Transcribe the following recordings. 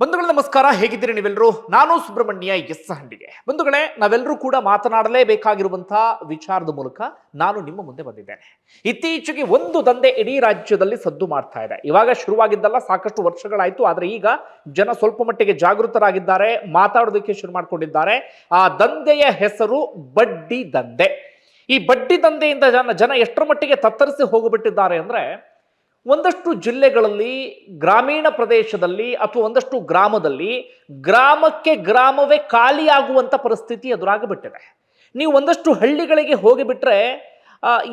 ಬಂಧುಗಳೇ ನಮಸ್ಕಾರ, ಹೇಗಿದ್ದೀರಿ ನೀವೆಲ್ಲರೂ ನಾನು ಸುಬ್ರಹ್ಮಣ್ಯ ಎಸ್ ಹಂಡಿಗೆ ಬಂಧುಗಳೇ ನಾವೆಲ್ಲರೂ ಕೂಡ ಮಾತನಾಡಲೇಬೇಕಾಗಿರುವಂತಹ ವಿಚಾರದ ಮೂಲಕ ನಾನು ನಿಮ್ಮ ಮುಂದೆ ಬಂದಿದ್ದೇನೆ. ಇತ್ತೀಚೆಗೆ ಒಂದು ದಂಧೆ ಇಡೀ ರಾಜ್ಯದಲ್ಲಿ ಸದ್ದು ಮಾಡ್ತಾ ಇದೆ. ಇವಾಗ ಶುರುವಾಗಿದ್ದಲ್ಲ, ಸಾಕಷ್ಟು ವರ್ಷಗಳಾಯಿತು, ಆದರೆ ಈಗ ಜನ ಸ್ವಲ್ಪ ಮಟ್ಟಿಗೆ ಜಾಗೃತರಾಗಿದ್ದಾರೆ, ಮಾತಾಡೋದಕ್ಕೆ ಶುರು ಮಾಡಿಕೊಂಡಿದ್ದಾರೆ. ಆ ದಂಧೆಯ ಹೆಸರು ಬಡ್ಡಿ ದಂಧೆ. ಈ ಬಡ್ಡಿ ದಂಧೆಯಿಂದ ಜನ ಜನ ಎಷ್ಟರ ಮಟ್ಟಿಗೆ ತತ್ತರಿಸಿ ಹೋಗಿಬಿಟ್ಟಿದ್ದಾರೆ ಅಂದ್ರೆ ಒಂದಷ್ಟು ಜಿಲ್ಲೆಗಳಲ್ಲಿ, ಗ್ರಾಮೀಣ ಪ್ರದೇಶದಲ್ಲಿ ಅಥವಾ ಒಂದಷ್ಟು ಗ್ರಾಮದಲ್ಲಿ ಗ್ರಾಮಕ್ಕೆ ಗ್ರಾಮವೇ ಖಾಲಿಯಾಗುವಂಥ ಪರಿಸ್ಥಿತಿ ಎದುರಾಗಿಬಿಟ್ಟಿದೆ. ನೀವು ಒಂದಷ್ಟು ಹಳ್ಳಿಗಳಿಗೆ ಹೋಗಿಬಿಟ್ರೆ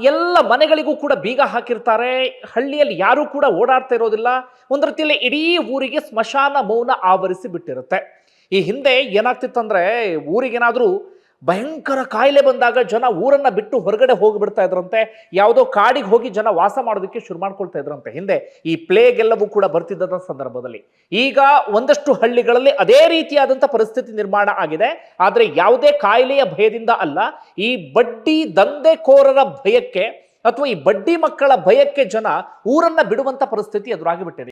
ಎಲ್ಲ ಮನೆಗಳಿಗೂ ಕೂಡ ಬೀಗ ಹಾಕಿರ್ತಾರೆ. ಹಳ್ಳಿಯಲ್ಲಿ ಯಾರೂ ಕೂಡ ಓಡಾಡ್ತಾ ಇರೋದಿಲ್ಲ. ಒಂದು ರೀತಿಯಲ್ಲಿ ಇಡೀ ಊರಿಗೆ ಸ್ಮಶಾನ, ಮೌನ ಆವರಿಸಿ ಬಿಟ್ಟಿರುತ್ತೆ. ಈ ಹಿಂದೆ ಏನಾಗ್ತಿತ್ತಂದ್ರೆ, ಊರಿಗೇನಾದ್ರೂ ಭಯಂಕರ ಕಾಯಿಲೆ ಬಂದಾಗ ಜನ ಊರನ್ನು ಬಿಟ್ಟು ಹೊರಗಡೆ ಹೋಗಿಬಿಡ್ತಾ ಇದ್ರಂತೆ. ಯಾವುದೋ ಕಾಡಿಗೆ ಹೋಗಿ ಜನ ವಾಸ ಮಾಡೋದಕ್ಕೆ ಶುರು ಮಾಡ್ಕೊಳ್ತಾ ಇದ್ರಂತೆ. ಹಿಂದೆ ಈ ಪ್ಲೇಗ್ ಎಲ್ಲವೂ ಕೂಡ ಬರ್ತಿದ್ದಂಥ ಸಂದರ್ಭದಲ್ಲಿ. ಈಗ ಒಂದಷ್ಟು ಹಳ್ಳಿಗಳಲ್ಲಿ ಅದೇ ರೀತಿಯಾದಂಥ ಪರಿಸ್ಥಿತಿ ನಿರ್ಮಾಣ ಆಗಿದೆ. ಆದರೆ ಯಾವುದೇ ಕಾಯಿಲೆಯ ಭಯದಿಂದ ಅಲ್ಲ, ಈ ಬಡ್ಡಿ ದಂಧೆಕೋರರ ಭಯಕ್ಕೆ ಅಥವಾ ಈ ಬಡ್ಡಿ ಮಕ್ಕಳ ಭಯಕ್ಕೆ ಜನ ಊರನ್ನ ಬಿಡುವಂತ ಪರಿಸ್ಥಿತಿ ಎದುರಾಗಿಬಿಟ್ಟಿದೆ.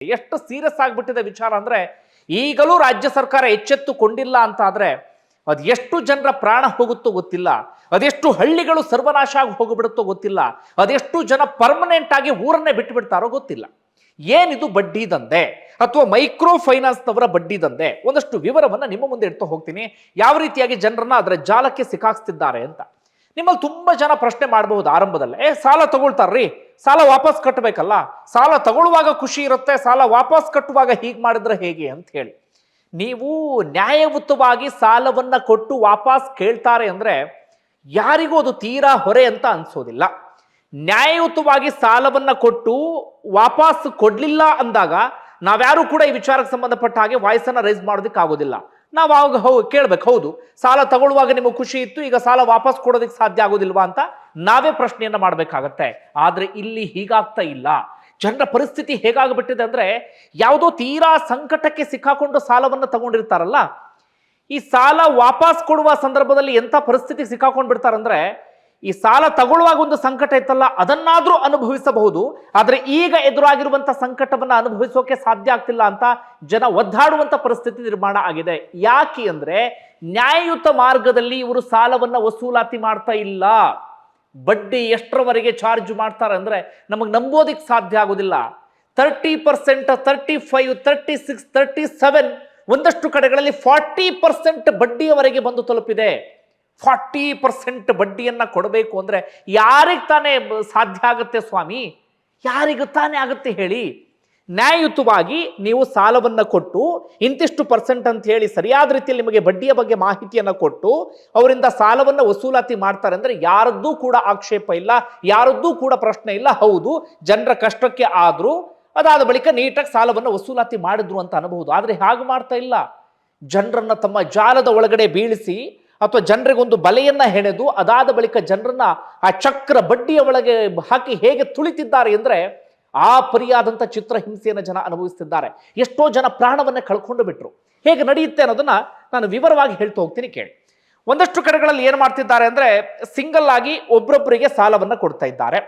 ಎಷ್ಟು ಸೀರಿಯಸ್ ಆಗಿಬಿಟ್ಟಿದೆ ವಿಚಾರ ಅಂದ್ರೆ ಈಗಲೂ ರಾಜ್ಯ ಸರ್ಕಾರ ಎಚ್ಚೆತ್ತುಕೊಂಡಿಲ್ಲ ಅಂತ ಆದರೆ ಅದು ಎಷ್ಟು ಜನರ ಪ್ರಾಣ ಹೋಗುತ್ತೋ ಗೊತ್ತಿಲ್ಲ. ಅದೆಷ್ಟು ಹಳ್ಳಿಗಳು ಸರ್ವನಾಶ ಆಗಿ ಹೋಗಿಬಿಡುತ್ತೋ ಗೊತ್ತಿಲ್ಲ. ಅದೆಷ್ಟು ಜನ ಪರ್ಮನೆಂಟ್ ಆಗಿ ಊರನ್ನೇ ಬಿಟ್ಟು ಬಿಡ್ತಾರೋ ಗೊತ್ತಿಲ್ಲ. ಏನಿದು ಬಡ್ಡಿ ದಂಧೆ ಅಥವಾ ಮೈಕ್ರೋ ಫೈನಾನ್ಸ್ನವರ ಬಡ್ಡಿ ದಂಧೆ? ಒಂದಷ್ಟು ವಿವರವನ್ನ ನಿಮ್ಮ ಮುಂದೆ ಇಡ್ತಾ ಹೋಗ್ತೀನಿ. ಯಾವ ರೀತಿಯಾಗಿ ಜನರನ್ನ ಅದರ ಜಾಲಕ್ಕೆ ಸಿಕ್ಕಾಕ್ಸ್ತಿದ್ದಾರೆ ಅಂತ. ನಿಮ್ಮಲ್ಲಿ ತುಂಬಾ ಜನ ಪ್ರಶ್ನೆ ಮಾಡಬಹುದು ಆರಂಭದಲ್ಲೇ, ಏ, ಸಾಲ ತಗೊಳ್ತಾರ್ರಿ? ಸಾಲ ವಾಪಸ್ ಕಟ್ಟಬೇಕಲ್ಲ ಸಾಲ ತಗೊಳ್ಳುವಾಗ ಖುಷಿ ಇರುತ್ತೆ, ಸಾಲ ವಾಪಸ್ ಕಟ್ಟುವಾಗ ಹೀಗೆ ಮಾಡಿದ್ರೆ ಹೇಗೆ? ಅಂತ ಹೇಳಿ. ನೀವು ನ್ಯಾಯಯುತವಾಗಿ ಸಾಲವನ್ನ ಕೊಟ್ಟು ವಾಪಸ್ ಕೇಳ್ತಾರೆ ಅಂದ್ರೆ ಯಾರಿಗೂ ಅದು ತೀರಾ ಹೊರೆ ಅಂತ ಅನ್ಸೋದಿಲ್ಲ. ನ್ಯಾಯಯುತವಾಗಿ ಸಾಲವನ್ನ ಕೊಟ್ಟು ವಾಪಸ್ ಕೊಡ್ಲಿಲ್ಲ ಅಂದಾಗ ನಾವ್ಯಾರು ಕೂಡ ಈ ವಿಚಾರಕ್ಕೆ ಸಂಬಂಧಪಟ್ಟ ಹಾಗೆ ವಾಯ್ಸನ್ನು ರೈಸ್ ಮಾಡೋದಕ್ಕೆ ಆಗೋದಿಲ್ಲ ನಾವು ಆವಾಗ ಹೌ, ಕೇಳ್ಬೇಕು, ಹೌದು. ಸಾಲ ತಗೊಳ್ಳುವಾಗ ನಿಮಗೆ ಖುಷಿ ಇತ್ತು, ಈಗ ಸಾಲ ವಾಪಸ್ ಕೊಡೋದಕ್ಕೆ ಸಾಧ್ಯ ಆಗೋದಿಲ್ವಾ ಅಂತ ನಾವೇ ಪ್ರಶ್ನೆಯನ್ನ ಮಾಡಬೇಕಾಗತ್ತೆ. ಆದರೆ ಇಲ್ಲಿ ಹೀಗಾಗ್ತಾ ಇಲ್ಲ. ಜನರ ಪರಿಸ್ಥಿತಿ ಹೇಗಾಗ್ಬಿಟ್ಟಿದೆ ಅಂದ್ರೆ ಯಾವುದೋ ತೀರಾ ಸಂಕಟಕ್ಕೆ ಸಿಕ್ಕಾಕೊಂಡು ಸಾಲವನ್ನು ತಗೊಂಡಿರ್ತಾರಲ್ಲ, ಈ ಸಾಲ ವಾಪಸ್ ಕೊಡುವ ಸಂದರ್ಭದಲ್ಲಿ ಎಂಥ ಪರಿಸ್ಥಿತಿ ಸಿಕ್ಕಾಕೊಂಡು ಬಿಡ್ತಾರಂದ್ರೆ ಈ ಸಾಲ ತಗೊಳ್ಳುವಾಗ ಒಂದು ಸಂಕಟ ಇತ್ತಲ್ಲ, ಅದನ್ನಾದರೂ ಅನುಭವಿಸಬಹುದು. ಆದರೆ ಈಗ ಎದುರಾಗಿರುವಂತ ಸಂಕಟವನ್ನ ಅನುಭವಿಸೋಕೆ ಸಾಧ್ಯ ಆಗ್ತಿಲ್ಲ ಅಂತ ಜನ ಒದ್ದಾಡುವಂಥ ಪರಿಸ್ಥಿತಿ ನಿರ್ಮಾಣ ಆಗಿದೆ. ಯಾಕೆ ಅಂದ್ರೆ ನ್ಯಾಯಯುತ ಮಾರ್ಗದಲ್ಲಿ ಇವರು ಸಾಲವನ್ನ ವಸೂಲಾತಿ ಮಾಡ್ತಾ ಇಲ್ಲ. ಬಡ್ಡಿ ಎಷ್ಟರವರೆಗೆ ಚಾರ್ಜ್ ಮಾಡ್ತಾರೆ ಅಂದ್ರೆ ನಮಗೆ ನಂಬೋದಿಕ್ ಸಾಧ್ಯ ಆಗೋದಿಲ್ಲ. Thirty percent thirty five thirty six thirty seven ಒಂದಷ್ಟು ಕಡೆಗಳಲ್ಲಿ ಫಾರ್ಟಿ ಪರ್ಸೆಂಟ್ ಬಡ್ಡಿಯವರೆಗೆ ಬಂದು ತಲುಪಿದೆ. ಫಾರ್ಟಿ ಪರ್ಸೆಂಟ್ ಬಡ್ಡಿಯನ್ನು ಕೊಡಬೇಕು ಅಂದ್ರೆ ಯಾರಿಗೆ ತಾನೇ ಸಾಧ್ಯ ಆಗುತ್ತೆ ಸ್ವಾಮಿ? ಯಾರಿಗೂ ತಾನೇ ಆಗುತ್ತೆ ಹೇಳಿ? ನ್ಯಾಯಯುತವಾಗಿ ನೀವು ಸಾಲವನ್ನ ಕೊಟ್ಟು, ಇಂತಿಷ್ಟು ಪರ್ಸೆಂಟ್ ಅಂತ ಹೇಳಿ ಸರಿಯಾದ ರೀತಿಯಲ್ಲಿ ನಿಮಗೆ ಬಡ್ಡಿಯ ಬಗ್ಗೆ ಮಾಹಿತಿಯನ್ನು ಕೊಟ್ಟು, ಅವರಿಂದ ಸಾಲವನ್ನ ವಸೂಲಾತಿ ಮಾಡ್ತಾರೆ ಅಂದ್ರೆ ಯಾರದ್ದೂ ಕೂಡ ಆಕ್ಷೇಪ ಇಲ್ಲ, ಯಾರದ್ದೂ ಕೂಡ ಪ್ರಶ್ನೆ ಇಲ್ಲ. ಹೌದು, ಜನರ ಕಷ್ಟಕ್ಕೆ ಆದ್ರೂ, ಅದಾದ ಬಳಿಕ ನೀಟಾಗಿ ಸಾಲವನ್ನ ವಸೂಲಾತಿ ಮಾಡಿದ್ರು ಅಂತ ಅನ್ಬಹುದು. ಆದರೆ ಹಾಗೆ ಮಾಡ್ತಾ ಇಲ್ಲ. ಜನರನ್ನು ತಮ್ಮ ಜಾಲದ ಒಳಗಡೆ ಬೀಳಿಸಿ ಅಥವಾ ಜನರಿಗೊಂದು ಬಲೆಯನ್ನ ಹೆಣೆದು ಅದಾದ ಬಳಿಕ ಜನರನ್ನ ಆ ಚಕ್ರ ಬಡ್ಡಿಯ ಒಳಗೆ ಹಾಕಿ ಹೇಗೆ ತುಳಿತಿದ್ದಾರೆ ಅಂದ್ರೆ ಆ ಪರಿಯಾದಂಥ ಚಿತ್ರಹಿಂಸೆಯನ್ನು ಜನ ಅನುಭವಿಸ್ತಿದ್ದಾರೆ. ಎಷ್ಟೋ ಜನ ಪ್ರಾಣವನ್ನ ಕಳ್ಕೊಂಡು ಬಿಟ್ರು. ಹೇಗೆ ನಡೆಯುತ್ತೆ ಅನ್ನೋದನ್ನ ನಾನು ವಿವರವಾಗಿ ಹೇಳ್ತಾ ಹೋಗ್ತೀನಿ ಕೇಳಿ. ಒಂದಷ್ಟು ಕಡೆಗಳಲ್ಲಿ ಏನು ಮಾಡ್ತಿದ್ದಾರೆ ಅಂದ್ರೆ ಸಿಂಗಲ್ ಆಗಿ ಒಬ್ರೊಬ್ಬರಿಗೆ ಸಾಲವನ್ನ ಕೊಡ್ತಾ ಇದ್ದಾರೆ.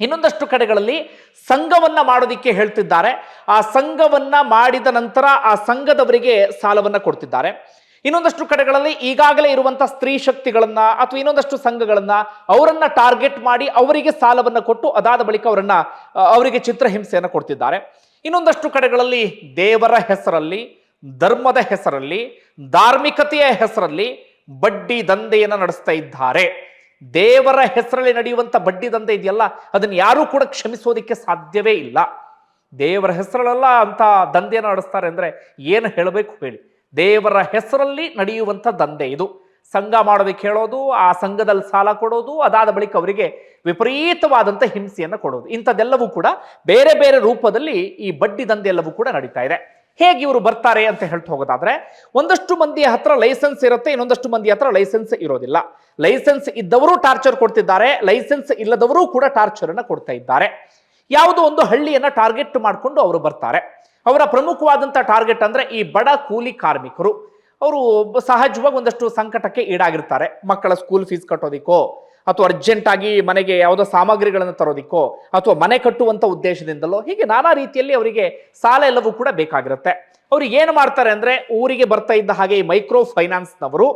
ಇನ್ನೊಂದಷ್ಟು ಕಡೆಗಳಲ್ಲಿ ಸಂಘವನ್ನ ಮಾಡೋದಿಕ್ಕೆ ಹೇಳ್ತಿದ್ದಾರೆ. ಆ ಸಂಘವನ್ನ ಮಾಡಿದ ನಂತರ ಆ ಸಂಘದವರಿಗೆ ಸಾಲವನ್ನ ಕೊಡ್ತಿದ್ದಾರೆ. ಇನ್ನೊಂದಷ್ಟು ಕಡೆಗಳಲ್ಲಿ ಈಗಾಗಲೇ ಇರುವಂತ ಸ್ತ್ರೀ ಶಕ್ತಿಗಳನ್ನ ಅಥವಾ ಇನ್ನೊಂದಷ್ಟು ಸಂಘಗಳನ್ನ ಅವರನ್ನ ಟಾರ್ಗೆಟ್ ಮಾಡಿ ಅವರಿಗೆ ಸಾಲವನ್ನ ಕೊಟ್ಟು ಅದಾದ ಬಳಿಕ ಅವರನ್ನ ಅವರಿಗೆ ಚಿತ್ರಹಿಂಸೆಯನ್ನು ಕೊಡ್ತಿದ್ದಾರೆ. ಇನ್ನೊಂದಷ್ಟು ಕಡೆಗಳಲ್ಲಿ ದೇವರ ಹೆಸರಲ್ಲಿ, ಧರ್ಮದ ಹೆಸರಲ್ಲಿ, ಧಾರ್ಮಿಕತೆಯ ಹೆಸರಲ್ಲಿ ಬಡ್ಡಿ ದಂಧೆಯನ್ನು ನಡೆಸ್ತಾ ಇದ್ದಾರೆ. ದೇವರ ಹೆಸರಲ್ಲಿ ನಡೆಯುವಂತ ಬಡ್ಡಿ ದಂಧೆ ಇದೆಯಲ್ಲ, ಅದನ್ನು ಯಾರೂ ಕೂಡ ಕ್ಷಮಿಸೋದಿಕ್ಕೆ ಸಾಧ್ಯವೇ ಇಲ್ಲ. ದೇವರ ಹೆಸರಲ್ಲ ಅಂತ ದಂಧೆಯನ್ನು ನಡೆಸ್ತಾರೆ ಅಂದ್ರೆ ಏನು ಹೇಳಬೇಕು ಹೇಳಿ. ದೇವರ ಹೆಸರಲ್ಲಿ ನಡೆಯುವಂಥ ದಂಧೆ ಇದು. ಸಂಘ ಮಾಡೋದಕ್ಕೆ ಹೇಳೋದು, ಆ ಸಂಘದಲ್ಲಿ ಸಾಲ ಕೊಡೋದು, ಅದಾದ ಬಳಿಕ ಅವರಿಗೆ ವಿಪರೀತವಾದಂಥ ಹಿಂಸೆಯನ್ನು ಕೊಡೋದು. ಇಂಥದ್ದೆಲ್ಲವೂ ಕೂಡ ಬೇರೆ ಬೇರೆ ರೂಪದಲ್ಲಿ ಈ ಬಡ್ಡಿ ದಂಧೆ ಎಲ್ಲವೂ ಕೂಡ ನಡೀತಾ ಇದೆ. ಹೇಗೆ ಇವರು ಬರ್ತಾರೆ ಅಂತ ಹೇಳ್ತಾ ಹೋಗೋದಾದ್ರೆ, ಒಂದಷ್ಟು ಮಂದಿಯ ಹತ್ರ ಲೈಸೆನ್ಸ್ ಇರುತ್ತೆ, ಇನ್ನೊಂದಷ್ಟು ಮಂದಿ ಹತ್ರ ಲೈಸೆನ್ಸ್ ಇರೋದಿಲ್ಲ. ಲೈಸೆನ್ಸ್ ಇದ್ದವರು ಟಾರ್ಚರ್ ಕೊಡ್ತಿದ್ದಾರೆ, ಲೈಸೆನ್ಸ್ ಇಲ್ಲದವರು ಕೂಡ ಟಾರ್ಚರ್ ಅನ್ನ ಕೊಡ್ತಾ ಇದ್ದಾರೆ. ಯಾವುದೋ ಒಂದು ಹಳ್ಳಿಯನ್ನ ಟಾರ್ಗೆಟ್ ಮಾಡಿಕೊಂಡು ಅವರು ಬರ್ತಾರೆ. ಅವರ ಪ್ರಮುಖವಾದಂಥ ಟಾರ್ಗೆಟ್ ಅಂದರೆ ಈ ಬಡ ಕೂಲಿ ಕಾರ್ಮಿಕರು. ಅವರು ಸಹಜವಾಗಿ ಒಂದಷ್ಟು ಸಂಕಟಕ್ಕೆ ಈಡಾಗಿರ್ತಾರೆ. ಮಕ್ಕಳ ಸ್ಕೂಲ್ ಫೀಸ್ ಕಟ್ಟೋದಿಕ್ಕೋ, ಅಥವಾ ಅರ್ಜೆಂಟಾಗಿ ಮನೆಗೆ ಯಾವುದೋ ಸಾಮಗ್ರಿಗಳನ್ನು ತರೋದಿಕ್ಕೋ, ಅಥವಾ ಮನೆ ಕಟ್ಟುವಂಥ ಉದ್ದೇಶದಿಂದಲೋ, ಹೀಗೆ ನಾನಾ ರೀತಿಯಲ್ಲಿ ಅವರಿಗೆ ಸಾಲ ಎಲ್ಲವೂ ಕೂಡ ಬೇಕಾಗಿರುತ್ತೆ. ಅವ್ರಿಗೆ ಏನು ಮಾಡ್ತಾರೆ ಅಂದರೆ ಊರಿಗೆ ಬರ್ತಾ ಇದ್ದ ಹಾಗೆ ಈ ಮೈಕ್ರೋ ಫೈನಾನ್ಸ್ನವರು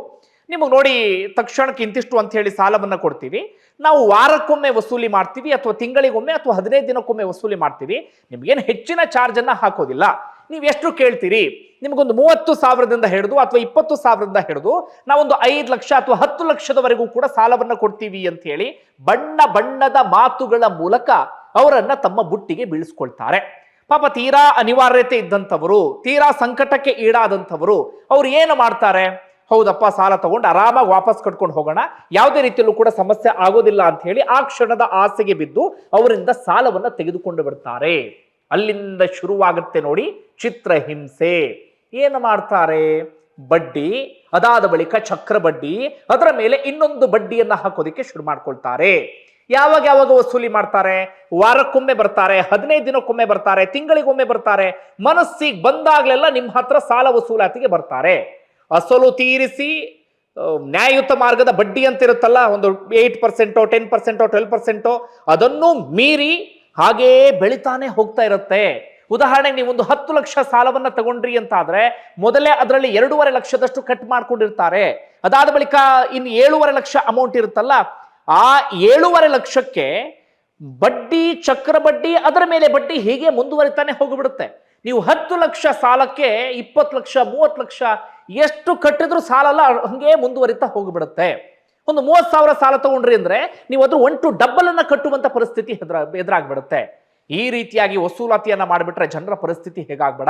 ನಿಮಗೆ ನೋಡಿ ತಕ್ಷಣಕ್ಕೆ ಇಂತಿಷ್ಟು ಅಂತ ಹೇಳಿ ಸಾಲವನ್ನು ಕೊಡ್ತೀವಿ. ನಾವು ವಾರಕ್ಕೊಮ್ಮೆ ವಸೂಲಿ ಮಾಡ್ತೀವಿ ಅಥವಾ ತಿಂಗಳಿಗೊಮ್ಮೆ ಅಥವಾ ಹದಿನೈದು ದಿನಕ್ಕೊಮ್ಮೆ ವಸೂಲಿ ಮಾಡ್ತೀವಿ. ನಿಮಗೇನು ಹೆಚ್ಚಿನ ಚಾರ್ಜನ್ನು ಹಾಕೋದಿಲ್ಲ. ನೀವು ಎಷ್ಟು ಕೇಳ್ತೀರಿ? ನಿಮಗೊಂದು ಮೂವತ್ತು ಸಾವಿರದಿಂದ ಹಿಡಿದು ಅಥವಾ ಇಪ್ಪತ್ತು ಸಾವಿರದಿಂದ ಹಿಡಿದು ನಾವೊಂದು ಐದು ಲಕ್ಷ ಅಥವಾ ಹತ್ತು ಲಕ್ಷದವರೆಗೂ ಕೂಡ ಸಾಲವನ್ನು ಕೊಡ್ತೀವಿ ಅಂತ ಹೇಳಿ ಬಣ್ಣ ಬಣ್ಣದ ಮಾತುಗಳ ಮೂಲಕ ಅವರನ್ನು ತಮ್ಮ ಬುಟ್ಟಿಗೆ ಬೀಳಿಸ್ಕೊಳ್ತಾರೆ. ಪಾಪ ತೀರಾ ಅನಿವಾರ್ಯತೆ ಇದ್ದಂಥವರು, ತೀರಾ ಸಂಕಟಕ್ಕೆ ಈಡಾದಂಥವರು, ಅವ್ರು ಏನು ಮಾಡ್ತಾರೆ? ಹೌದಪ್ಪ, ಸಾಲ ತಗೊಂಡು ಆರಾಮಾಗಿ ವಾಪಸ್ ಕಟ್ಕೊಂಡು ಹೋಗೋಣ. ಯಾವುದೇ ರೀತಿಯಲ್ಲೂ ಕೂಡ ಸಮಸ್ಯೆ ಆಗೋದಿಲ್ಲ ಅಂತ ಹೇಳಿ ಆ ಕ್ಷಣದ ಆಸೆಗೆ ಬಿದ್ದು ಅವರಿಂದ ಸಾಲವನ್ನ ತೆಗೆದುಕೊಂಡು ಬಿಡ್ತಾರೆ ಅಲ್ಲಿಂದ ಶುರುವಾಗುತ್ತೆ ನೋಡಿ ಚಿತ್ರಹಿಂಸೆ ಏನು ಮಾಡ್ತಾರೆ? ಬಡ್ಡಿ, ಅದಾದ ಬಳಿಕ ಚಕ್ರ ಬಡ್ಡಿ, ಅದರ ಮೇಲೆ ಇನ್ನೊಂದು ಬಡ್ಡಿಯನ್ನು ಹಾಕೋದಿಕ್ಕೆ ಶುರು ಮಾಡ್ಕೊಳ್ತಾರೆ. ಯಾವಾಗ ಯಾವಾಗ ವಸೂಲಿ ಮಾಡ್ತಾರೆ? ವಾರಕ್ಕೊಮ್ಮೆ ಬರ್ತಾರೆ, ಹದಿನೈದು ದಿನಕ್ಕೊಮ್ಮೆ ಬರ್ತಾರೆ, ತಿಂಗಳಿಗೊಮ್ಮೆ ಬರ್ತಾರೆ, ಮನಸ್ಸಿಗೆ ಬಂದಾಗ್ಲೆಲ್ಲ ನಿಮ್ಮ ಹತ್ರ ಸಾಲ ವಸೂಲಾತಿಗೆ ಬರ್ತಾರೆ. ಅಸಲು ತೀರಿಸಿ ನ್ಯಾಯಯುತ ಮಾರ್ಗದ ಬಡ್ಡಿ ಅಂತ ಇರುತ್ತಲ್ಲ ಒಂದು ಏಯ್ಟ್ ಪರ್ಸೆಂಟೋ ಟೆನ್ ಪರ್ಸೆಂಟೋ ಟ್ವೆಲ್ ಪರ್ಸೆಂಟೋ ಅದನ್ನು ಮೀರಿ ಹಾಗೇ ಬೆಳಿತಾನೆ ಹೋಗ್ತಾ ಇರುತ್ತೆ. ಉದಾಹರಣೆಗೆ ನೀವು ಒಂದು ಹತ್ತು ಲಕ್ಷ ಸಾಲವನ್ನ ತಗೊಂಡ್ರಿ ಅಂತ ಆದ್ರೆ ಮೊದಲೇ ಅದರಲ್ಲಿ ಎರಡೂವರೆ ಲಕ್ಷದಷ್ಟು ಕಟ್ ಮಾಡ್ಕೊಂಡಿರ್ತಾರೆ. ಅದಾದ ಬಳಿಕ ಇನ್ನು ಏಳೂವರೆ ಲಕ್ಷ ಅಮೌಂಟ್ ಇರುತ್ತಲ್ಲ, ಆ ಏಳೂವರೆ ಲಕ್ಷಕ್ಕೆ ಬಡ್ಡಿ, ಚಕ್ರ ಬಡ್ಡಿ, ಅದರ ಮೇಲೆ ಬಡ್ಡಿ ಹೀಗೆ ಮುಂದುವರಿತಾನೆ ಹೋಗಿಬಿಡುತ್ತೆ. ನೀವು ಹತ್ತು ಲಕ್ಷ ಸಾಲಕ್ಕೆ ಇಪ್ಪತ್ತು ಲಕ್ಷ, ಮೂವತ್ತು ಲಕ್ಷ ಎಷ್ಟು ಕಟ್ಟಿದ್ರು ಸಾಲ ಅಲ್ಲ ಹಂಗೆ ಮುಂದುವರಿತಾ ಹೋಗಿಬಿಡುತ್ತೆ. ಒಂದು ಮೂವತ್ತು ಸಾವಿರ ಸಾಲ ತಗೊಂಡ್ರಿ ಅಂದ್ರೆ ನೀವು ಅದ್ರ ಒನ್ ಟು ಡಬಲ್ ಅನ್ನ ಕಟ್ಟುವಂತ ಪರಿಸ್ಥಿತಿ ಎದುರ ಎದುರಾಗ್ಬಿಡುತ್ತೆ. ಈ ರೀತಿಯಾಗಿ ವಸೂಲಾತಿಯನ್ನ ಮಾಡಿಬಿಟ್ರೆ ಜನರ ಪರಿಸ್ಥಿತಿ ಹೇಗಾಗ್ಬೇಡ.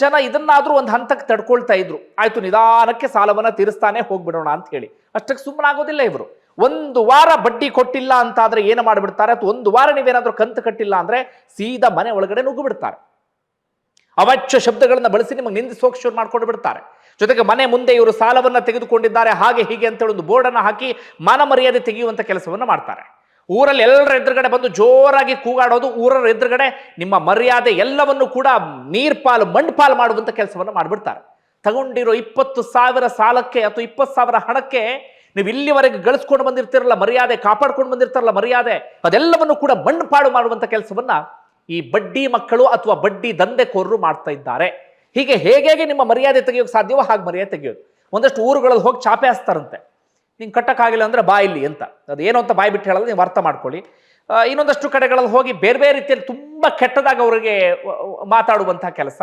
ಜನ ಇದನ್ನಾದ್ರೂ ಒಂದು ಹಂತಕ್ಕೆ ತಡ್ಕೊಳ್ತಾ ಇದ್ರು. ಆಯ್ತು, ನಿಧಾನಕ್ಕೆ ಸಾಲವನ್ನ ತೀರಿಸ್ತಾನೆ ಹೋಗ್ಬಿಡೋಣ ಅಂತ ಹೇಳಿ. ಅಷ್ಟಕ್ಕೆ ಸುಮ್ಮನಾಗೋದಿಲ್ಲ ಇವರು. ಒಂದು ವಾರ ಬಡ್ಡಿ ಕೊಟ್ಟಿಲ್ಲ ಅಂತ ಆದ್ರೆ ಏನು ಮಾಡಿಬಿಡ್ತಾರೆ? ಅಥವಾ ಒಂದು ವಾರ ನೀವೇನಾದ್ರೂ ಕಂತು ಕಟ್ಟಿಲ್ಲ ಅಂದ್ರೆ ಸೀದಾ ಮನೆ ಒಳಗಡೆ ನುಗ್ಗು ಬಿಡ್ತಾರೆ ಅವಾಚ್ಯ ಶಬ್ದಗಳನ್ನು ಬಳಸಿ ನಿಮಗೆ ನಿಂದಿಸೋಕೆ ಶುರು ಮಾಡಿಕೊಂಡು ಬಿಡ್ತಾರೆ. ಜೊತೆಗೆ ಮನೆ ಮುಂದೆ ಇವರು ಸಾಲವನ್ನ ತೆಗೆದುಕೊಂಡಿದ್ದಾರೆ, ಹಾಗೆ ಹೀಗೆ ಅಂತ ಹೇಳಿ ಒಂದು ಬೋರ್ಡನ್ನು ಹಾಕಿ ಮಾನ ಮರ್ಯಾದೆ ತೆಗೆಯುವಂಥ ಕೆಲಸವನ್ನ ಮಾಡ್ತಾರೆ. ಊರಲ್ಲಿ ಎಲ್ಲರ ಎದುರುಗಡೆ ಬಂದು ಜೋರಾಗಿ ಕೂಗಾಡೋದು ಊರರ ಎದುರುಗಡೆ ನಿಮ್ಮ ಮರ್ಯಾದೆ ಎಲ್ಲವನ್ನು ಕೂಡ ನೀರ್ಪಾಲು, ಮಣ್ಪಾಲು ಮಾಡುವಂಥ ಕೆಲಸವನ್ನ ಮಾಡಿಬಿಡ್ತಾರೆ. ತಗೊಂಡಿರೋ ಇಪ್ಪತ್ತು ಸಾವಿರ ಸಾಲಕ್ಕೆ ಅಥವಾ ಇಪ್ಪತ್ತು ಸಾವಿರ ಹಣಕ್ಕೆ ನೀವು ಇಲ್ಲಿವರೆಗೆ ಗಳಿಸ್ಕೊಂಡು ಬಂದಿರ್ತಿರಲ್ಲ ಮರ್ಯಾದೆ, ಕಾಪಾಡ್ಕೊಂಡು ಬಂದಿರ್ತಾರಲ್ಲ ಮರ್ಯಾದೆ, ಅದೆಲ್ಲವನ್ನು ಕೂಡ ಮಣ್ಣು ಮಾಡುವಂತ ಕೆಲಸವನ್ನ ಈ ಬಡ್ಡಿ ಮಕ್ಕಳು ಅಥವಾ ಬಡ್ಡಿ ದಂಧೆಕೋರರು ಮಾಡ್ತಾ ಇದ್ದಾರೆ. ಹೀಗೆ ಹೇಗೆ ಹೇಗೆ ನಿಮ್ಮ ಮರ್ಯಾದೆ ತೆಗೆಯೋಕೆ ಸಾಧ್ಯವೋ ಹಾಗೆ ಮರ್ಯಾದೆ ತೆಗೆಯೋದು. ಒಂದಷ್ಟು ಊರುಗಳಲ್ಲಿ ಹೋಗಿ ಚಾಪೆ ಹಾಸ್ತಾರಂತೆ. ನಿಂಗೆ ಕಟ್ಟಕ್ಕಾಗಿಲ್ಲ ಅಂದ್ರೆ ಬಾ ಇಲ್ಲಿ ಅಂತ. ಅದು ಏನು ಅಂತ ಬಾಯಿ ಬಿಟ್ಟು ಹೇಳೋದು ನೀವು ಅರ್ಥ ಮಾಡ್ಕೊಳ್ಳಿ. ಇನ್ನೊಂದಷ್ಟು ಕಡೆಗಳಲ್ಲಿ ಹೋಗಿ ಬೇರೆ ಬೇರೆ ರೀತಿಯಲ್ಲಿ ತುಂಬ ಕೆಟ್ಟದಾಗ ಅವರಿಗೆ ಮಾತಾಡುವಂತಹ ಕೆಲಸ.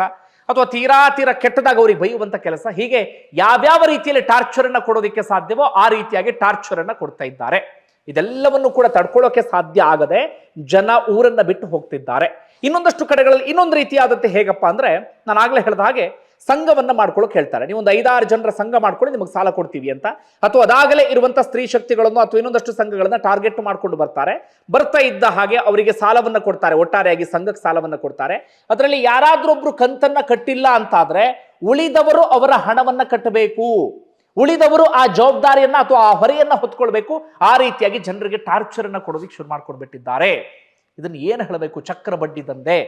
ಅಥವಾ ತೀರಾ ತೀರಾ ಕೆಟ್ಟದಾಗ ಅವ್ರಿಗೆ ಬೈಯುವಂಥ ಕೆಲಸ. ಹೀಗೆ ಯಾವ್ಯಾವ ರೀತಿಯಲ್ಲಿ ಟಾರ್ಚರನ್ನು ಕೊಡೋದಕ್ಕೆ ಸಾಧ್ಯವೋ ಆ ರೀತಿಯಾಗಿ ಟಾರ್ಚರನ್ನು ಕೊಡ್ತಾ ಇದ್ದಾರೆ. ಇದೆಲ್ಲವನ್ನು ಕೂಡ ತಡ್ಕೊಳ್ಳೋಕೆ ಸಾಧ್ಯ ಆಗದೆ ಜನ ಊರನ್ನ ಬಿಟ್ಟು ಹೋಗ್ತಿದ್ದಾರೆ. ಇನ್ನೊಂದಷ್ಟು ಕಡೆಗಳಲ್ಲಿ ಇನ್ನೊಂದು ರೀತಿಯಾದಂತೆ ಹೇಗಪ್ಪ ಅಂದ್ರೆ ನಾನು ಆಗ್ಲೇ ಹೇಳಿದ ಹಾಗೆ ಸಂಘವನ್ನ ಮಾಡ್ಕೊಳ್ಳೋಕೆ ಹೇಳ್ತಾರೆ. ನೀವು ಒಂದು ಐದಾರು ಜನರ ಸಂಘ ಮಾಡ್ಕೊಂಡು ನಿಮಗೆ ಸಾಲ ಕೊಡ್ತೀವಿ ಅಂತ. ಅಥವಾ ಅದಾಗಲೇ ಇರುವಂತ ಸ್ತ್ರೀ ಶಕ್ತಿಗಳನ್ನು ಅಥವಾ ಇನ್ನೊಂದಷ್ಟು ಸಂಘಗಳನ್ನ ಟಾರ್ಗೆಟ್ ಮಾಡ್ಕೊಂಡು ಬರ್ತಾರೆ. ಬರ್ತಾ ಇದ್ದ ಹಾಗೆ ಅವರಿಗೆ ಸಾಲವನ್ನ ಕೊಡ್ತಾರೆ. ಒಟ್ಟಾರೆಯಾಗಿ ಸಂಘಕ್ಕೆ ಸಾಲವನ್ನ ಕೊಡ್ತಾರೆ. ಅದರಲ್ಲಿ ಯಾರಾದ್ರೊಬ್ರು ಕಂತನ್ನ ಕಟ್ಟಿಲ್ಲ ಅಂತಾದ್ರೆ ಉಳಿದವರು ಅವರ ಹಣವನ್ನ ಕಟ್ಟಬೇಕು. ಉಳಿದವರು ಆ ಜವಾಬ್ದಾರಿಯನ್ನ ಅಥವಾ ಆ ಹೊರೆಯನ್ನ ಹೊತ್ಕೊಳ್ಬೇಕು. ಆ ರೀತಿಯಾಗಿ ಜನರಿಗೆ ಟಾರ್ಚರ್ ಅನ್ನ ಕೊಡೋದಕ್ಕೆ ಶುರು ಮಾಡ್ಕೊಡ್ಬಿಟ್ಟಿದ್ದಾರೆ. ಇದನ್ನ ಏನು ಹೇಳಬೇಕು? ಚಕ್ರ ಬಡ್ಡಿ ದಂಧೆ.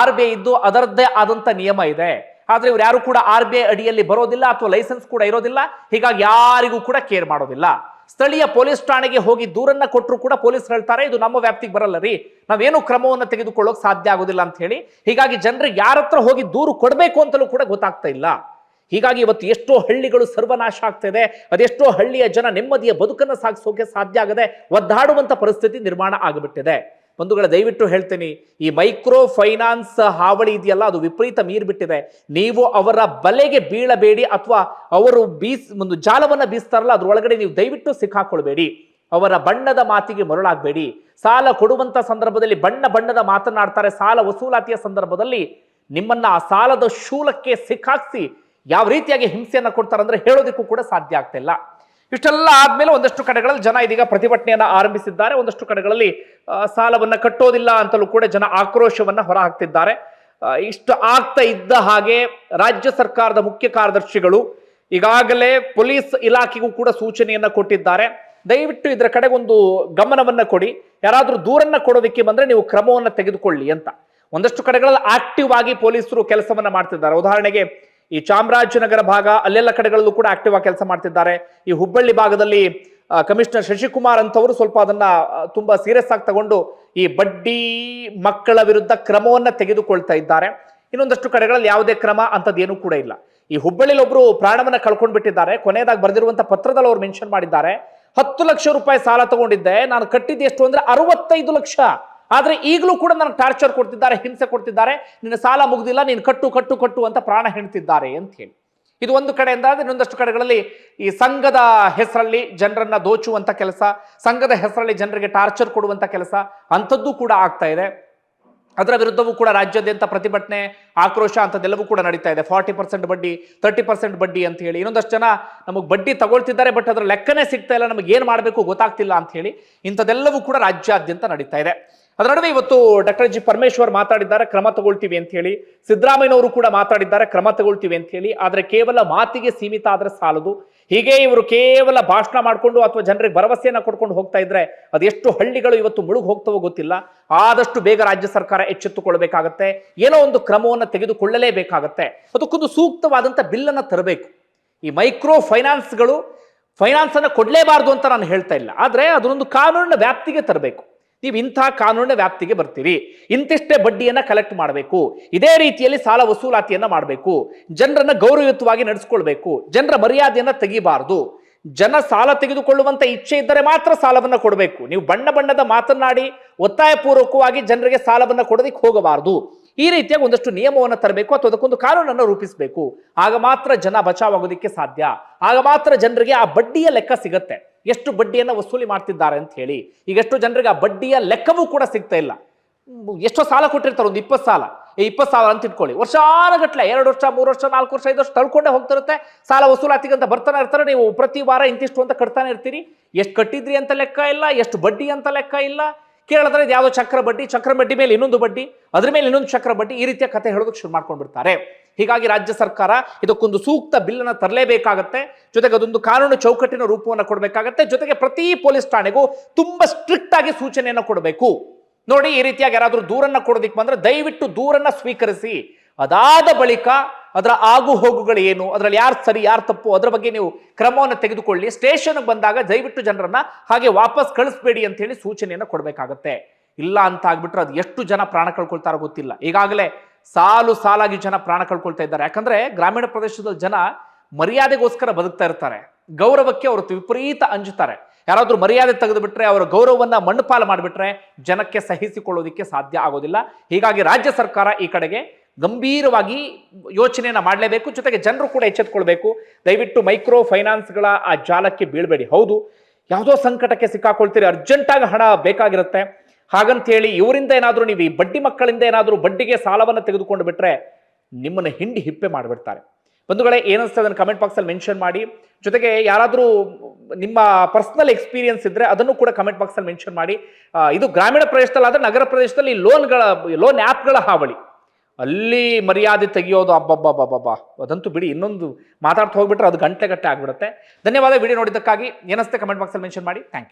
ಆರ್ ಬಿ ಐ ಇದ್ದು ಅದರದ್ದೇ ಆದಂತ ನಿಯಮ ಇದೆ. ಆದ್ರೆ ಇವ್ರು ಯಾರು ಕೂಡ ಆರ್ ಬಿ ಐ ಅಡಿಯಲ್ಲಿ ಬರೋದಿಲ್ಲ ಅಥವಾ ಲೈಸೆನ್ಸ್ ಕೂಡ ಇರೋದಿಲ್ಲ. ಹೀಗಾಗಿ ಯಾರಿಗೂ ಕೂಡ ಕೇರ್ ಮಾಡೋದಿಲ್ಲ. ಸ್ಥಳೀಯ ಪೊಲೀಸ್ ಠಾಣೆಗೆ ಹೋಗಿ ದೂರನ್ನ ಕೊಟ್ಟರು ಕೂಡ ಪೊಲೀಸ್ ಹೇಳ್ತಾರೆ, ಇದು ನಮ್ಮ ವ್ಯಾಪ್ತಿಗೆ ಬರಲ್ಲ ರೀ. ನಾವೇನು ಕ್ರಮವನ್ನು ತೆಗೆದುಕೊಳ್ಳೋಕೆ ಸಾಧ್ಯ ಆಗೋದಿಲ್ಲ ಅಂತ ಹೇಳಿ. ಹೀಗಾಗಿ ಜನರಿಗೆ ಯಾರತ್ರ ಹೋಗಿ ದೂರು ಕೊಡಬೇಕು ಅಂತಲೂ ಕೂಡ ಗೊತ್ತಾಗ್ತಾ ಇಲ್ಲ. ಹೀಗಾಗಿ ಇವತ್ತು ಎಷ್ಟೋ ಹಳ್ಳಿಗಳು ಸರ್ವನಾಶ ಆಗ್ತಿದೆ, ಅದೆಷ್ಟೋ ಹಳ್ಳಿಯ ಜನ ನೆಮ್ಮದಿಯ ಬದುಕನ್ನು ಸಾಗಿಸೋಕೆ ಸಾಧ್ಯ ಆಗದೆ ಒದ್ದಾಡುವಂಥ ಪರಿಸ್ಥಿತಿ ನಿರ್ಮಾಣ ಆಗಿಬಿಟ್ಟಿದೆ. ಬಂಧುಗಳ, ದಯವಿಟ್ಟು ಹೇಳ್ತೀನಿ, ಈ ಮೈಕ್ರೋ ಫೈನಾನ್ಸ್ ಹಾವಳಿ ಇದೆಯಲ್ಲ, ಅದು ವಿಪರೀತ ಮೀರಿಬಿಟ್ಟಿದೆ ನೀವು ಅವರ ಬಲೆಗೆ ಬೀಳಬೇಡಿ ಅಥವಾ ಅವರು ಬೀಸ್, ಒಂದು ಜಾಲವನ್ನು ಬೀಸ್ತಾರಲ್ಲ, ಅದರೊಳಗಡೆ ನೀವು ದಯವಿಟ್ಟು ಸಿಕ್ಕಾಕೊಳ್ಬೇಡಿ. ಅವರ ಬಣ್ಣದ ಮಾತಿಗೆ ಮರುಳಾಗಬೇಡಿ. ಸಾಲ ಕೊಡುವಂತ ಸಂದರ್ಭದಲ್ಲಿ ಬಣ್ಣ ಬಣ್ಣದ ಮಾತನಾಡ್ತಾರೆ, ಸಾಲ ವಸೂಲಾತಿಯ ಸಂದರ್ಭದಲ್ಲಿ ನಿಮ್ಮನ್ನ ಆ ಸಾಲದ ಶೂಲಕ್ಕೆ ಸಿಕ್ಕಾಕ್ಸಿ ಯಾವ ರೀತಿಯಾಗಿ ಹಿಂಸೆಯನ್ನು ಕೊಡ್ತಾರೆ ಅಂದ್ರೆ ಹೇಳೋದಕ್ಕೂ ಕೂಡ ಸಾಧ್ಯ ಆಗ್ತಿಲ್ಲ ಇಷ್ಟೆಲ್ಲ ಆದ್ಮೇಲೆ ಒಂದಷ್ಟು ಕಡೆಗಳಲ್ಲಿ ಜನ ಇದೀಗ ಪ್ರತಿಭಟನೆಯನ್ನ ಆರಂಭಿಸಿದ್ದಾರೆ. ಒಂದಷ್ಟು ಕಡೆಗಳಲ್ಲಿ ಸಾಲವನ್ನು ಕಟ್ಟೋದಿಲ್ಲ ಅಂತಲೂ ಕೂಡ ಜನ ಆಕ್ರೋಶವನ್ನ ಹೊರ ಹಾಕ್ತಿದ್ದಾರೆ ಇಷ್ಟು ಆಗ್ತಾ ಇದ್ದ ಹಾಗೆ ರಾಜ್ಯ ಸರ್ಕಾರದ ಮುಖ್ಯ ಕಾರ್ಯದರ್ಶಿಗಳು ಈಗಾಗಲೇ ಪೊಲೀಸ್ ಇಲಾಖೆಗೂ ಕೂಡ ಸೂಚನೆಯನ್ನ ಕೊಟ್ಟಿದ್ದಾರೆ. ದಯವಿಟ್ಟು ಇದರ ಕಡೆಗೊಂದು ಗಮನವನ್ನ ಕೊಡಿ. ಯಾರಾದರೂ ದೂರನ್ನ ಕೊಡೋದಕ್ಕೆ ಬಂದ್ರೆ ನೀವು ಕ್ರಮವನ್ನು ತೆಗೆದುಕೊಳ್ಳಿ ಅಂತ. ಒಂದಷ್ಟು ಕಡೆಗಳಲ್ಲಿ ಆಕ್ಟಿವ್ ಆಗಿ ಪೊಲೀಸರು ಕೆಲಸವನ್ನ ಮಾಡ್ತಿದ್ದಾರೆ. ಉದಾಹರಣೆಗೆ ಈ ಚಾಮರಾಜನಗರ ಭಾಗ, ಅಲ್ಲೆಲ್ಲ ಕಡೆಗಳಲ್ಲೂ ಕೂಡ ಆಕ್ಟಿವ್ ಆಗಿ ಕೆಲಸ ಮಾಡ್ತಿದ್ದಾರೆ. ಈ ಹುಬ್ಬಳ್ಳಿ ಭಾಗದಲ್ಲಿ ಕಮಿಷನರ್ ಶಶಿಕುಮಾರ್ ಅಂತವರು ಸ್ವಲ್ಪ ಅದನ್ನ ತುಂಬಾ ಸೀರಿಯಸ್ ಆಗಿ ತಗೊಂಡು ಈ ಬಡ್ಡಿ ಮಕ್ಕಳ ವಿರುದ್ಧ ಕ್ರಮವನ್ನ ತೆಗೆದುಕೊಳ್ತಾ ಇದ್ದಾರೆ. ಇನ್ನೊಂದಷ್ಟು ಕಡೆಗಳಲ್ಲಿ ಯಾವುದೇ ಕ್ರಮ ಅಂತದೇನು ಕೂಡ ಇಲ್ಲ. ಈ ಹುಬ್ಬಳ್ಳಿಲಿ ಒಬ್ರು ಪ್ರಾಣವನ್ನ ಕಳ್ಕೊಂಡು ಬಿಟ್ಟಿದ್ದಾರೆ. ಕೊನೆಯದಾಗಿ ಬರೆದಿರುವಂತಹ ಪತ್ರದಲ್ಲಿ ಅವರು ಮೆನ್ಷನ್ ಮಾಡಿದ್ದಾರೆ. ಹತ್ತು ಲಕ್ಷ ರೂಪಾಯಿ ಸಾಲ ತಗೊಂಡಿದ್ದೆ. ನಾನು ಕಟ್ಟಿದ್ದು ಎಷ್ಟು ಅಂದ್ರೆ ಅರವತ್ತೈದು ಲಕ್ಷ. ಆದ್ರೆ ಈಗಲೂ ಕೂಡ ನನಗೆ ಟಾರ್ಚರ್ ಕೊಡ್ತಿದ್ದಾರೆ, ಹಿಂಸೆ ಕೊಡ್ತಿದ್ದಾರೆ. ನಿನ್ನ ಸಾಲ ಮುಗ್ದಿಲ್ಲ, ನೀನು ಕಟ್ಟು ಕಟ್ಟು ಕಟ್ಟು ಅಂತ ಪ್ರಾಣ ಹೆಣ್ತಿದ್ದಾರೆ ಅಂತ ಹೇಳಿ. ಇದು ಒಂದು ಕಡೆಯಿಂದ ಆದ್ರೆ ಇನ್ನೊಂದಷ್ಟು ಕಡೆಗಳಲ್ಲಿ ಈ ಸಂಘದ ಹೆಸರಲ್ಲಿ ಜನರನ್ನ ದೋಚುವಂತ ಕೆಲಸ, ಸಂಘದ ಹೆಸರಲ್ಲಿ ಜನರಿಗೆ ಟಾರ್ಚರ್ ಕೊಡುವಂತ ಕೆಲಸ, ಅಂಥದ್ದು ಕೂಡ ಆಗ್ತಾ ಇದೆ. ಅದರ ವಿರುದ್ಧವೂ ಕೂಡ ರಾಜ್ಯಾದ್ಯಂತ ಪ್ರತಿಭಟನೆ, ಆಕ್ರೋಶ ಅಂತದೆಲ್ಲವೂ ಕೂಡ ನಡೀತಾ ಇದೆ. ಫಾರ್ಟಿ ಪರ್ಸೆಂಟ್ ಬಡ್ಡಿ, ತರ್ಟಿ ಪರ್ಸೆಂಟ್ ಬಡ್ಡಿ ಅಂತ ಹೇಳಿ. ಇನ್ನೊಂದಷ್ಟು ಜನ ನಮಗೆ ಬಡ್ಡಿ ತಗೊಳ್ತಿದ್ದಾರೆ, ಬಟ್ ಅದರ ಲೆಕ್ಕನೇ ಸಿಗ್ತಾ ಇಲ್ಲ, ನಮಗೆ ಏನು ಮಾಡಬೇಕು ಗೊತ್ತಾಗ್ತಿಲ್ಲ ಅಂತ ಹೇಳಿ ಇಂಥದ್ದೆಲ್ಲವೂ ಕೂಡ ರಾಜ್ಯಾದ್ಯಂತ ನಡೀತಾ ಇದೆ. ಅದರ ನಡುವೆ ಇವತ್ತು ಡಾಕ್ಟರ್ ಜಿ ಪರಮೇಶ್ವರ್ ಮಾತಾಡಿದ್ದಾರೆ, ಕ್ರಮ ತಗೊಳ್ತೀವಿ ಅಂತ ಹೇಳಿ. ಸಿದ್ದರಾಮಯ್ಯನವರು ಕೂಡ ಮಾತಾಡಿದ್ದಾರೆ, ಕ್ರಮ ತಗೊಳ್ತೀವಿ ಅಂತ ಹೇಳಿ. ಆದರೆ ಕೇವಲ ಮಾತಿಗೆ ಸೀಮಿತ ಆದರೆ ಸಾಲದು. ಹೀಗೆ ಇವರು ಕೇವಲ ಭಾಷಣ ಮಾಡಿಕೊಂಡು ಅಥವಾ ಜನರಿಗೆ ಭರವಸೆಯನ್ನು ಕೊಡ್ಕೊಂಡು ಹೋಗ್ತಾ ಇದ್ರೆ ಅದೆಷ್ಟು ಹಳ್ಳಿಗಳು ಇವತ್ತು ಮುಳುಗು ಹೋಗ್ತವೋ ಗೊತ್ತಿಲ್ಲ. ಆದಷ್ಟು ಬೇಗ ರಾಜ್ಯ ಸರ್ಕಾರ ಎಚ್ಚೆತ್ತುಕೊಳ್ಳಬೇಕಾಗತ್ತೆ ಏನೋ ಒಂದು ಕ್ರಮವನ್ನು ತೆಗೆದುಕೊಳ್ಳಲೇಬೇಕಾಗತ್ತೆ. ಅದಕ್ಕೊಂದು ಸೂಕ್ತವಾದಂಥ ಬಿಲ್ಲನ್ನು ತರಬೇಕು. ಈ ಮೈಕ್ರೋ ಫೈನಾನ್ಸ್ಗಳು ಫೈನಾನ್ಸ್ ಅನ್ನು ಕೊಡಲೇಬಾರ್ದು ಅಂತ ನಾನು ಹೇಳ್ತಾ ಇಲ್ಲ. ಆದರೆ ಅದನ್ನೊಂದು ಕಾನೂನಿನ ವ್ಯಾಪ್ತಿಗೆ ತರಬೇಕು. ನೀವು ಇಂಥ ಕಾನೂನಿನ ವ್ಯಾಪ್ತಿಗೆ ಬರ್ತೀರಿ. ಇಂತಿಷ್ಟೇ ಬಡ್ಡಿಯನ್ನು ಕಲೆಕ್ಟ್ ಮಾಡಬೇಕು. ಇದೇ ರೀತಿಯಲ್ಲಿ ಸಾಲ ವಸೂಲಾತಿಯನ್ನು ಮಾಡಬೇಕು. ಜನರನ್ನು ಗೌರವಯುತವಾಗಿ ನಡೆಸ್ಕೊಳ್ಬೇಕು. ಜನರ ಮರ್ಯಾದೆಯನ್ನು ತೆಗಿಬಾರ್ದು. ಜನ ಸಾಲ ತೆಗೆದುಕೊಳ್ಳುವಂತ ಇಚ್ಛೆ ಇದ್ದರೆ ಮಾತ್ರ ಸಾಲವನ್ನು ಕೊಡಬೇಕು. ನೀವು ಬಣ್ಣ ಬಣ್ಣದ ಮಾತನಾಡಿ ಒತ್ತಾಯಪೂರ್ವಕವಾಗಿ ಜನರಿಗೆ ಸಾಲವನ್ನು ಕೊಡೋದಕ್ಕೆ ಹೋಗಬಾರದು. ಈ ರೀತಿಯಾಗಿ ಒಂದಷ್ಟು ನಿಯಮವನ್ನು ತರಬೇಕು ಅಥವಾ ಅದಕ್ಕೊಂದು ಕಾನೂನನ್ನು ರೂಪಿಸಬೇಕು. ಆಗ ಮಾತ್ರ ಜನ ಬಚಾವಾಗೋದಕ್ಕೆ ಸಾಧ್ಯ. ಆಗ ಮಾತ್ರ ಜನರಿಗೆ ಆ ಬಡ್ಡಿಯ ಲೆಕ್ಕ ಸಿಗತ್ತೆ. ಎಷ್ಟು ಬಡ್ಡಿಯನ್ನು ವಸೂಲಿ ಮಾಡ್ತಿದ್ದಾರೆ ಅಂತ ಹೇಳಿ ಈಗ ಎಷ್ಟು ಜನರಿಗೆ ಆ ಬಡ್ಡಿಯ ಲೆಕ್ಕವೂ ಕೂಡ ಸಿಗ್ತಾ ಇಲ್ಲ. ಎಷ್ಟೋ ಸಾಲ ಕೊಟ್ಟಿರ್ತಾರೆ, ಒಂದು ಇಪ್ಪತ್ತು ಸಾಲ. ಈ ಇಪ್ಪತ್ತು ಸಾವಿರ ಅಂತ ಇಟ್ಕೊಳ್ಳಿ. ವರ್ಷಾನಗಟ್ಟಲೆ ಎರಡು ವರ್ಷ, ಮೂರು ವರ್ಷ, ನಾಲ್ಕು ವರ್ಷ, ಐದು ವರ್ಷ ತಳ್ಕೊಂಡೇ ಹೋಗ್ತಿರುತ್ತೆ. ಸಾಲ ವಸೂಲಾತಿಗೆ ಅಂತ ಬರ್ತಾನೆ ಇರ್ತಾರೆ. ನೀವು ಪ್ರತಿ ವಾರ ಇಂತಿಷ್ಟು ಅಂತ ಕಟ್ತಾನೆ ಇರ್ತೀರಿ. ಎಷ್ಟು ಕಟ್ಟಿದ್ರಿ ಅಂತ ಲೆಕ್ಕ ಇಲ್ಲ, ಎಷ್ಟು ಬಡ್ಡಿ ಅಂತ ಲೆಕ್ಕ ಇಲ್ಲ. ಕೇಳಿದ್ರೆ ಇದು ಯಾವುದೋ ಚಕ್ರ ಬಡ್ಡಿ ಚಕ್ರ ಬಡ್ಡಿ ಮೇಲೆ ಇನ್ನೊಂದು ಬಡ್ಡಿ, ಅದ್ರ ಮೇಲೆ ಇನ್ನೊಂದು ಚಕ್ರ ಬಡ್ಡಿ ಈ ರೀತಿಯ ಕತೆ ಹೇಳೋದಕ್ಕೆ ಶುರು ಮಾಡ್ಕೊಂಡು ಬಿಡ್ತಾರೆ ಹೀಗಾಗಿ ರಾಜ್ಯ ಸರ್ಕಾರ ಇದಕ್ಕೊಂದು ಸೂಕ್ತ ಬಿಲ್ಲನ್ನು ತರಲೇಬೇಕಾಗತ್ತೆ. ಜೊತೆಗೆ ಅದೊಂದು ಕಾನೂನು ಚೌಕಟ್ಟಿನ ರೂಪವನ್ನು ಕೊಡಬೇಕಾಗತ್ತೆ. ಜೊತೆಗೆ ಪ್ರತಿ ಪೊಲೀಸ್ ಠಾಣೆಗೂ ತುಂಬಾ ಸ್ಟ್ರಿಕ್ಟ್ ಆಗಿ ಸೂಚನೆಯನ್ನು ಕೊಡಬೇಕು. ನೋಡಿ, ಈ ರೀತಿಯಾಗಿ ಯಾರಾದರೂ ದೂರನ್ನ ಕೊಡೋದಿಕ್ಕೆ ಬಂದ್ರೆ ದಯವಿಟ್ಟು ದೂರನ್ನ ಸ್ವೀಕರಿಸಿ. ಅದಾದ ಬಳಿಕ ಅದರ ಆಗು ಹೋಗುಗಳು ಏನು, ಅದರಲ್ಲಿ ಯಾರು ಸರಿ, ಯಾರು ತಪ್ಪು, ಅದರ ಬಗ್ಗೆ ನೀವು ಕ್ರಮವನ್ನು ತೆಗೆದುಕೊಳ್ಳಿ. ಸ್ಟೇಷನ್ಗೆ ಬಂದಾಗ ದಯವಿಟ್ಟು ಜನರನ್ನ ಹಾಗೆ ವಾಪಸ್ ಕಳಿಸ್ಬೇಡಿ ಅಂತ ಹೇಳಿ ಸೂಚನೆಯನ್ನು ಕೊಡಬೇಕಾಗತ್ತೆ. ಇಲ್ಲ ಅಂತ ಆಗ್ಬಿಟ್ರೆ ಅದು ಎಷ್ಟು ಜನ ಪ್ರಾಣ ಕಳ್ಕೊಳ್ತಾರೋ ಗೊತ್ತಿಲ್ಲ. ಈಗಾಗಲೇ ಸಾಲು ಸಾಲಾಗಿ ಜನ ಪ್ರಾಣ ಕಳ್ಕೊಳ್ತಾ ಇದ್ದಾರೆ. ಯಾಕಂದ್ರೆ ಗ್ರಾಮೀಣ ಪ್ರದೇಶದ ಜನ ಮರ್ಯಾದೆಗೋಸ್ಕರ ಬದುಕ್ತಾ ಇರ್ತಾರೆ. ಗೌರವಕ್ಕೆ ಅವರು ವಿಪರೀತ ಅಂಜುತ್ತಾರೆ. ಯಾರಾದರೂ ಮರ್ಯಾದೆ ತೆಗೆದುಬಿಟ್ರೆ, ಅವರ ಗೌರವವನ್ನ ಮಣ್ಣುಪಾಲು ಮಾಡಿಬಿಟ್ರೆ ಜನಕ್ಕೆ ಸಹಿಸಿಕೊಳ್ಳೋದಕ್ಕೆ ಸಾಧ್ಯ ಆಗೋದಿಲ್ಲ. ಹೀಗಾಗಿ ರಾಜ್ಯ ಸರ್ಕಾರ ಈ ಕಡೆಗೆ ಗಂಭೀರವಾಗಿ ಯೋಚನೆಯನ್ನು ಮಾಡಲೇಬೇಕು. ಜೊತೆಗೆ ಜನರು ಕೂಡ ಎಚ್ಚೆತ್ಕೊಳ್ಬೇಕು. ದಯವಿಟ್ಟು ಮೈಕ್ರೋ ಫೈನಾನ್ಸ್ಗಳ ಆ ಜಾಲಕ್ಕೆ ಬೀಳಬೇಡಿ. ಹೌದು, ಯಾವುದೋ ಸಂಕಟಕ್ಕೆ ಸಿಕ್ಕಾಕೊಳ್ತೀರಿ. ಅರ್ಜೆಂಟಾಗಿ ಹಣ ಬೇಕಾಗಿರುತ್ತೆ. ಹಾಗಂತ ಹೇಳಿ ಇವರಿಂದ ಏನಾದರೂ ನೀವು ಈ ಬಡ್ಡಿ ಮಕ್ಕಳಿಂದ ಏನಾದರೂ ಬಡ್ಡಿಗೆ ಸಾಲವನ್ನು ತೆಗೆದುಕೊಂಡು ಬಿಟ್ಟರೆ ನಿಮ್ಮನ್ನು ಹಿಂಡಿ ಹಿಪ್ಪೆ ಮಾಡಿಬಿಡ್ತಾರೆ. ಬಂಧುಗಳೇ ಏನಿಸ್ತದೆ ಅದನ್ನು ಕಮೆಂಟ್ ಬಾಕ್ಸಲ್ಲಿ ಮೆನ್ಷನ್ ಮಾಡಿ. ಜೊತೆಗೆ ಯಾರಾದರೂ ನಿಮ್ಮ ಪರ್ಸ್ನಲ್ ಎಕ್ಸ್ಪೀರಿಯನ್ಸ್ ಇದ್ದರೆ ಅದನ್ನು ಕೂಡ ಕಮೆಂಟ್ ಬಾಕ್ಸಲ್ಲಿ ಮೆನ್ಷನ್ ಮಾಡಿ. ಇದು ಗ್ರಾಮೀಣ ಪ್ರದೇಶದಲ್ಲಿ ಆದರೆ ನಗರ ಪ್ರದೇಶದಲ್ಲಿ ಲೋನ್ಗಳ ಲೋನ್ ಆ್ಯಪ್ಗಳ ಹಾವಳಿ. ಅಲ್ಲಿ ಮರ್ಯಾದೆ ತೆಗೆಯೋದು ಅಬ್ಬಬ್ಬಬ್ಬಬ್ಬ ಅದಂತೂ ಬಿಡಿ, ಇನ್ನೊಂದು ಮಾತಾಡ್ತಾ ಹೋಗ್ಬಿಟ್ರೆ ಅದು ಗಂಟೆ ಗಟ್ಟೆ ಆಗ್ಬಿಡುತ್ತೆ. ಧನ್ಯವಾದ ವಿಡಿಯೋ ನೋಡಿದ್ದಕ್ಕಾಗಿ. ಏನಿಸ್ತೆ ಕಮೆಂಟ್ ಬಾಕ್ಸಲ್ಲಿ ಮೆನ್ಷನ್ ಮಾಡಿ. Thank you